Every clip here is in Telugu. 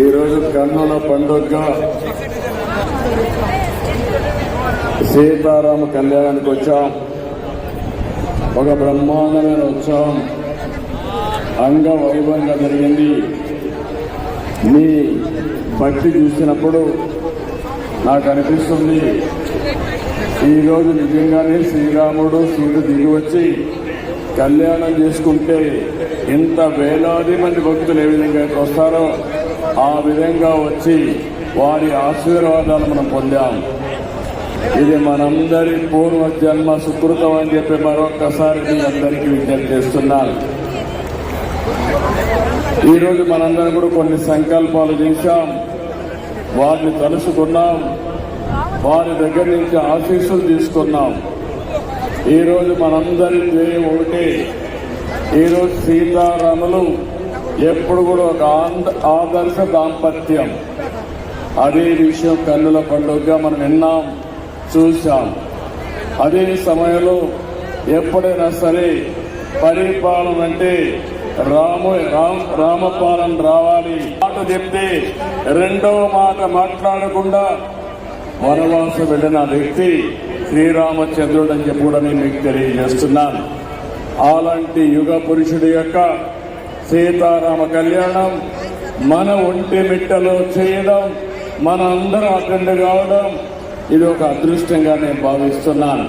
ఈరోజు కన్నుల పండుగగా సీతారామ కళ్యాణానికి వచ్చాం. ఒక బ్రహ్మాండమైన ఉత్సవం అంగ వైభవంగా జరిగింది. మీ భక్తి చూసినప్పుడు నాకు అనిపిస్తుంది ఈరోజు నిజంగానే శ్రీరాముడు సీత దిగి వచ్చి కళ్యాణం చేసుకుంటే ఇంత వేలాది మంది భక్తులు ఏ విధంగా వస్తారో ఆ విధంగా వచ్చి వారి ఆశీర్వాదాలు మనం పొందాం. ఇది మనందరి పూర్వ జన్మ సుకృతం అని చెప్పి మరొక్కసారి మీ అందరికీ విజ్ఞప్తి చేస్తున్నాను ఈరోజు మనందరం కూడా కొన్ని సంకల్పాలు చేశాం. వారిని తలుసుకున్నాం వారి దగ్గర నుంచి ఆశీస్సులు తీసుకున్నాం. ఈరోజు మనందరి ధ్యేయం ఒకటే. ఈరోజు సీతారాములు ఎప్పుడు కూడా ఒక ఆదర్శ దాంపత్యం. అదే విషయం కన్నుల పండుగగా మనం విన్నాం చూశాం. అదే సమయంలో ఎప్పుడైనా సరే పరిపాలన అంటే రాము రామ్ రామపాలన రావాలి. మాట చెప్తే రెండవ మాట మాట్లాడకుండా వనవాసం వెళ్ళిన వ్యక్తి శ్రీరామచంద్రుడు అని చెప్పి కూడా నేను మీకు తెలియజేస్తున్నాను. అలాంటి యుగ పురుషుడి యొక్క సీతారామ కళ్యాణం మన ఒంటి మిట్టలో చేయడం మన అందరం అటెండ్ కావడం ఇది ఒక అదృష్టంగా నేను భావిస్తున్నాను.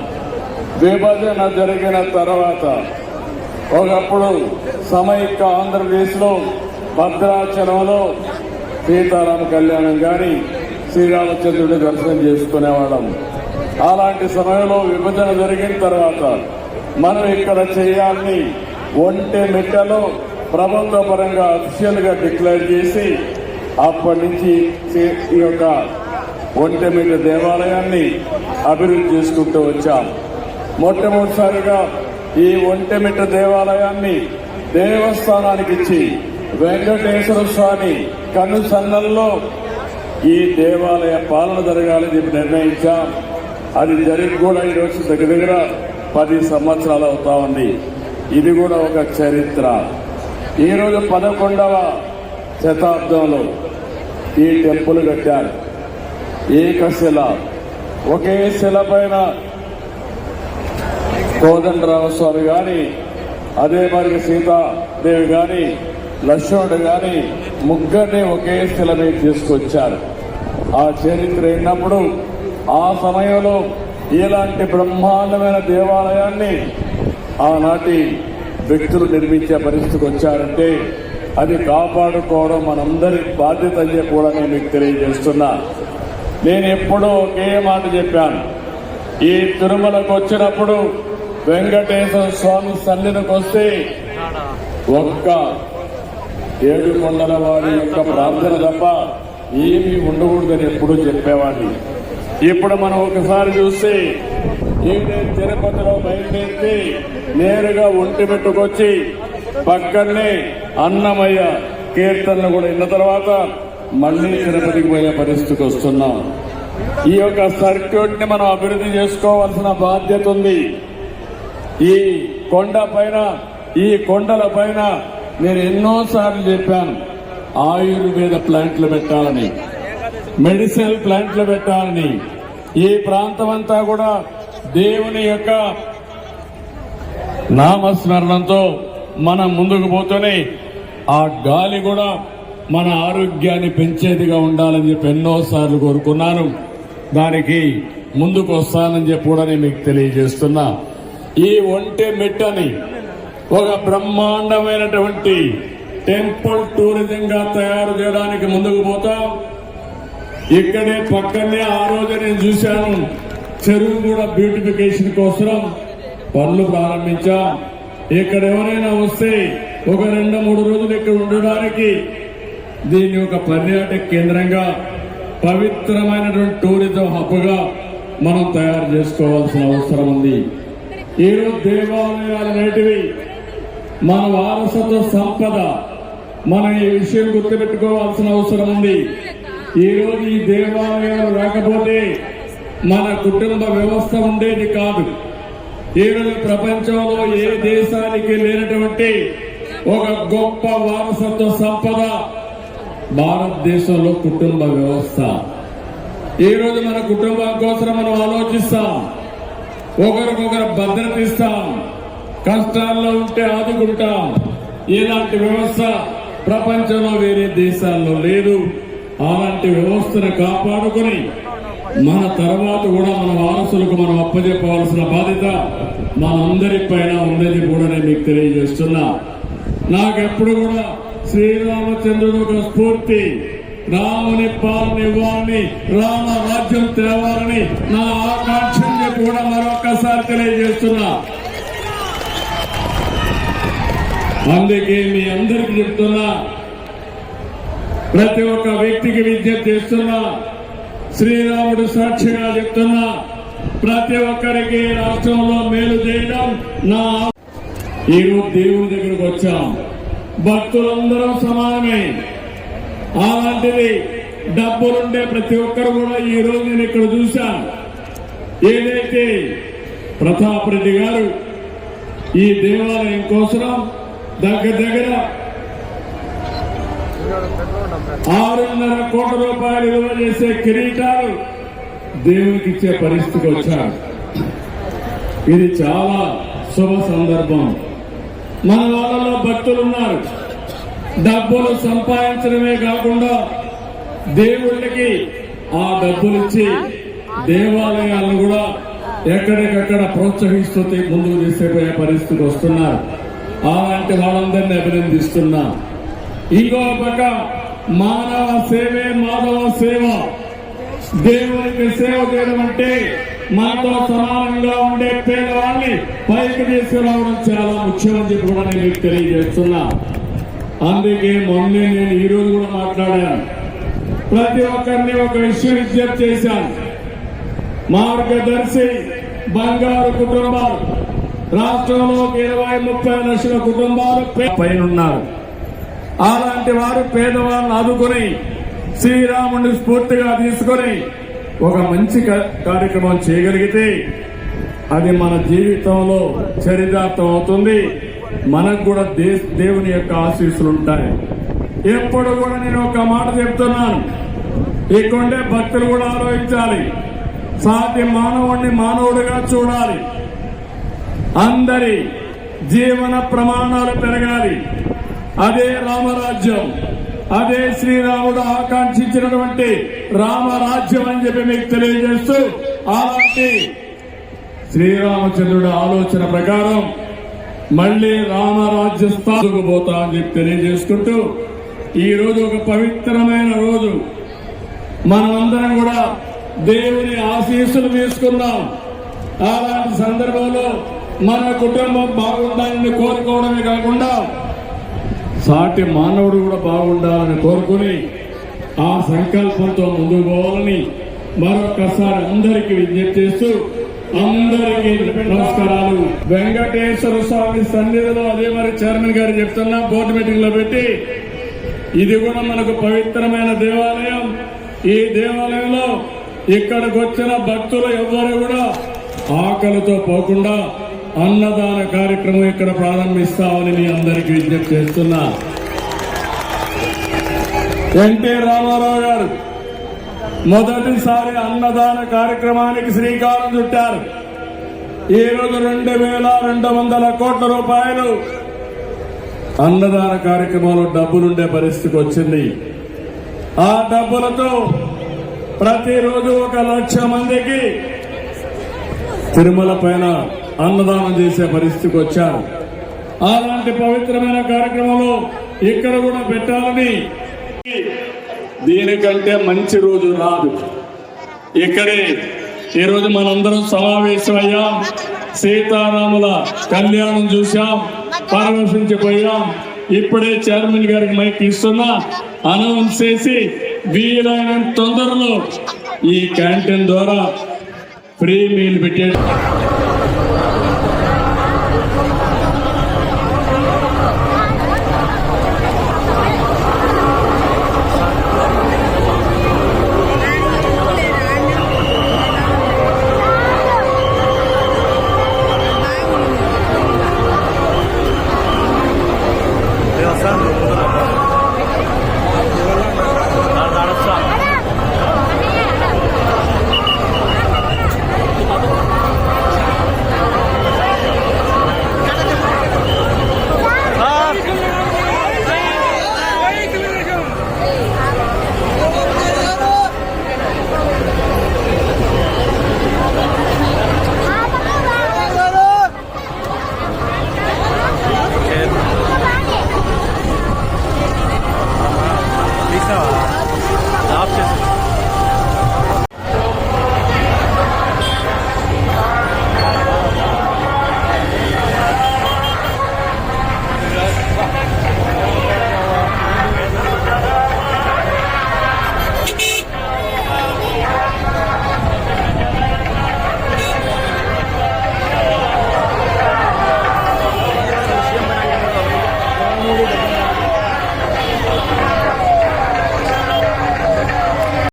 విభజన జరిగిన తర్వాత ఒకప్పుడు సమైక్య ఆంధ్రప్రదేశ్లో భద్రాచలంలో సీతారామ కళ్యాణం గాని శ్రీరామచంద్రుడి దర్శనం చేసుకునేవాళ్ళం. అలాంటి సమయంలో విభజన జరిగిన తర్వాత మనం ఇక్కడ చేయాలని ఒంటి మిట్టలో ప్రభుత్వ పరంగా అఫీషియల్గా డిక్లేర్ చేసి అప్పటి నుంచి ఈ యొక్క ఒంటెమిట్ట దేవాలయాన్ని అభివృద్ధి చేసుకుంటూ వచ్చాం. మొట్టమొదటిసారిగా ఈ ఒంటెమిట్ట దేవాలయాన్ని దేవస్థానానికి ఇచ్చి వెంకటేశ్వర స్వామి కనుసన్నల్లో ఈ దేవాలయ పాలన జరగాలని చెప్పి నిర్ణయించాం. అది జరిగి కూడా ఈరోజు దగ్గర దగ్గర పది సంవత్సరాలు అవుతా ఉంది. ఇది కూడా ఒక చరిత్ర. ఈరోజు పదకొండవ శతాబ్దంలో ఈ టెంపుల్ కట్టారు. ఏకశిల. ఒకే శిల పైన కోదండరామస్వామి గాని అదే మరి సీతాదేవి గాని లక్ష్మణుడు గాని ముగ్గురిని ఒకే శిల మీద తీసుకొచ్చారు. ఆ చరిత్ర అయినప్పుడు ఆ సమయంలో ఇలాంటి బ్రహ్మాండమైన దేవాలయాన్ని ఆనాటి వ్యక్తులు నిర్మించే పరిస్థితికి వచ్చారంటే అది కాపాడుకోవడం మనందరి బాధ్యత అని కూడా నేను మీకు తెలియజేస్తున్నా. నేను ఎప్పుడూ ఒకే మాట చెప్పాను. ఈ తిరుమలకు వచ్చినప్పుడు వెంకటేశ్వర స్వామి సన్నిధికి వస్తే ఒక్క ఏడు కొండల వారి యొక్క ప్రార్థన తప్ప ఏమీ ఉండకూడదని ఎప్పుడూ చెప్పేవాడిని. ఇప్పుడు మనం ఒకసారి చూస్తే ఈడే తిరుపతిలో బయలుదేరి నేరుగా ఒంటి పెట్టుకొచ్చి పక్కనే అన్నమయ్య కీర్తనలు కూడా విన్న తర్వాత మళ్ళీ తిరుపతికి పోయే పరిస్థితికి వస్తున్నాం. ఈ యొక్క సర్క్యూట్ని మనం అభివృద్ధి చేసుకోవాల్సిన బాధ్యత ఉంది. ఈ కొండ పైన ఈ కొండల పైన నేను ఎన్నోసార్లు చెప్పాను ఆయుర్వేద ప్లాంట్లు పెట్టాలని మెడిసిన్ ప్లాంట్లు పెట్టాలని. ఈ ప్రాంతం అంతా కూడా దేవుని యొక్క నామస్మరణంతో మనం ముందుకు పోతూనే ఆ గాలి కూడా మన ఆరోగ్యాన్ని పెంచేదిగా ఉండాలని చెప్పి ఎన్నోసార్లు కోరుకున్నాను. దానికి ముందుకు వస్తానని చెప్పి కూడా నేను మీకు తెలియజేస్తున్నా. ఈ ఒంటె మిట్టని ఒక బ్రహ్మాండమైనటువంటి టెంపుల్ టూరిజం గా తయారు చేయడానికి ముందుకు పోతాం. ఇక్కడే పక్కనే ఆ రోజు నేను చూశాను. చెరువు కూడా బ్యూటిఫికేషన్ కోసం పనులు ప్రారంభించాం. ఇక్కడ ఎవరైనా వస్తే ఒక రెండు మూడు రోజులు ఇక్కడ ఉండడానికి దీన్ని ఒక పర్యాటక కేంద్రంగా పవిత్రమైనటువంటి టూరిజం హబ్గా మనం తయారు చేసుకోవాల్సిన అవసరం ఉంది. ఈరోజు దేవాలయాలు అనేటివి మన వారసత్వ సంపద. మనం ఈ విషయం గుర్తుపెట్టుకోవాల్సిన అవసరం ఉంది. ఈ రోజు ఈ దేవాలయాలు లేకపోతే మన కుటుంబ వ్యవస్థ ఉండేది కాదు. ఈరోజు రోజు ప్రపంచంలో ఏ దేశానికి లేనటువంటి ఒక గొప్ప వారసత్వ సంపద భారతదేశంలో కుటుంబ వ్యవస్థ. ఈరోజు మన కుటుంబం కోసం మనం ఆలోచిస్తాం. ఒకరికొకరు భద్రత ఇస్తాం కష్టాల్లో ఉంటే ఆదుకుంటాం. ఇలాంటి వ్యవస్థ ప్రపంచంలో వేరే దేశాల్లో లేదు. అలాంటి వ్యవస్థను కాపాడుకొని మన తర్వాత కూడా మన వారసులకు మనం అప్పజెప్పవలసిన బాధ్యత మనందరి పైన ఉందని కూడా నేను మీకు తెలియజేస్తున్నా. నాకెప్పుడు కూడా శ్రీరామచంద్రుడు ఒక స్ఫూర్తి రాముని పాలన ఇవ్వాలని రామ రాజ్యం తేవాలని నా ఆకాంక్షని కూడా మరొకసారి తెలియజేస్తున్నా. అందుకే మీ అందరికి చెప్తున్నా ప్రతి ఒక్క వ్యక్తికి విజ్ఞప్తి చేస్తున్నా శ్రీరాముడు సాక్షిగా చెప్తున్నా ప్రతి ఒక్కరికి రాష్ట్రంలో మేలు చేయడం నా ఈరోజు దేవుని దగ్గరకు వచ్చాం. భక్తులందరూ సమానమే. అలాంటిది డబ్బులుండే ప్రతి ఒక్కరు కూడా ఈ రోజు నేను ఇక్కడ చూశాను. ఏదైతే ప్రతాప్ రెడ్డి గారు ఈ దేవాలయం కోసం దగ్గర దగ్గర ఆరున్నర కోట్ల రూపాయలు విలువ చేసే కిరీటాలు దేవునికి ఇచ్చే పరిస్థితికి వచ్చారు. ఇది చాలా శుభ సందర్భం. మన వాళ్ళలో భక్తులు ఉన్నారు. డబ్బులు సంపాదించడమే కాకుండా దేవుళ్ళకి ఆ డబ్బులు ఇచ్చి దేవాలయాలను కూడా ఎక్కడికక్కడ ప్రోత్సహిస్తూ ముందుకు తీసుకుపోయే పరిస్థితికి వస్తున్నారు. అలాంటి వాళ్ళందరినీ అభినందిస్తున్నా. ఇంకో పక్క మానవ సేవే మాధవ సేవ. దేవునికి సేవ చేయడం అంటే మనతో సమానంగా ఉండే పేదవాళ్ళని పైకి తీసుకురావడం చాలా ముఖ్యమని చెప్పి కూడా నేను మీకు తెలియజేస్తున్నా. అందుకే మొన్నే నేను ఈ రోజు కూడా మాట్లాడాను. ప్రతి ఒక్కరిని ఒక విషయం విజ్ఞప్తి చేశాను. మార్గదర్శి బంగారు కుటుంబాలు. రాష్ట్రంలో ఇరవై ముప్పై లక్షల కుటుంబాలు పైన ఉన్నారు అలాంటి వారు పేదవాళ్ళని ఆదుకొని శ్రీరాముడిని స్ఫూర్తిగా తీసుకొని ఒక మంచి కార్యక్రమం చేయగలిగితే అది మన జీవితంలో చరితార్థం అవుతుంది. మనకు కూడా దే దేవుని యొక్క ఆశీస్సులు ఉంటాయి. ఎప్పుడు కూడా నేను ఒక మాట చెప్తున్నాను. ఇక్కడే భక్తులు కూడా ఆలోచించాలి. సాటి మానవుడిని మానవుడిగా చూడాలి. అందరి జీవన ప్రమాణాలు పెరగాలి. అదే రామరాజ్యం అదే శ్రీరాముడు ఆకాంక్షించినటువంటి రామరాజ్యం అని చెప్పి మీకు తెలియజేస్తూ అలాంటి శ్రీరామచంద్రుడి ఆలోచన ప్రకారం మళ్ళీ రామరాజ్య స్థాపకు పోతా అని చెప్పి తెలియజేసుకుంటూ ఈ రోజు ఒక పవిత్రమైన రోజు. మనమందరం కూడా దేవుని ఆశీస్సులు తీసుకున్నాం అలాంటి సందర్భంలో మన కుటుంబం బాగుండాలని కోరుకోవడమే కాకుండా సాటి మానవుడు కూడా బాగుండాలని కోరుకుని ఆ సంకల్పంతో ముందుకు పోవాలని మరొకసారి అందరికీ విజ్ఞప్తి చేస్తూ అందరికీ నమస్కారాలు. వెంకటేశ్వర స్వామి సన్నిధిలో అదే మరి చైర్మన్ గారు చెప్తున్నా బోర్డు మీటింగ్లో పెట్టి ఇది కూడా మనకు పవిత్రమైన దేవాలయం. ఈ దేవాలయంలో ఇక్కడికి వచ్చిన భక్తులు ఎవ్వరు కూడా ఆకలితో పోకుండా అన్నదాన కార్యక్రమం ఇక్కడ ప్రారంభిస్తామని మీ అందరికీ విజ్ఞప్తి చేస్తున్నా. ఎన్టీ రామారావు గారు మొదటిసారి అన్నదాన కార్యక్రమానికి శ్రీకారం చుట్టారు. ఈ రోజు రెండు వేల రెండు వందల కోట్ల రూపాయలు అన్నదాన కార్యక్రమంలో డబ్బులుండే పరిస్థితికి వచ్చింది. ఆ డబ్బులతో ప్రతిరోజు ఒక లక్ష మందికి తిరుమల పైన అన్నదానం చేసే పరిస్థితికి వచ్చారు. అలాంటి పవిత్రమైన కార్యక్రమంలో ఇక్కడ కూడా పెట్టాలని దీనికంటే మంచి రోజు రాదు. ఇక్కడే ఈరోజు మనందరం సమావేశమయ్యాం సీతారాముల కళ్యాణం చూశాం. పరామర్శించిపోయాం ఇప్పుడే చైర్మన్ గారికి మైక్ ఇస్తున్నా. అనౌన్స్ చేసి వీలైనంత తొందరలో ఈ క్యాంటీన్ ద్వారా ఫ్రీ మీల్ పెట్టే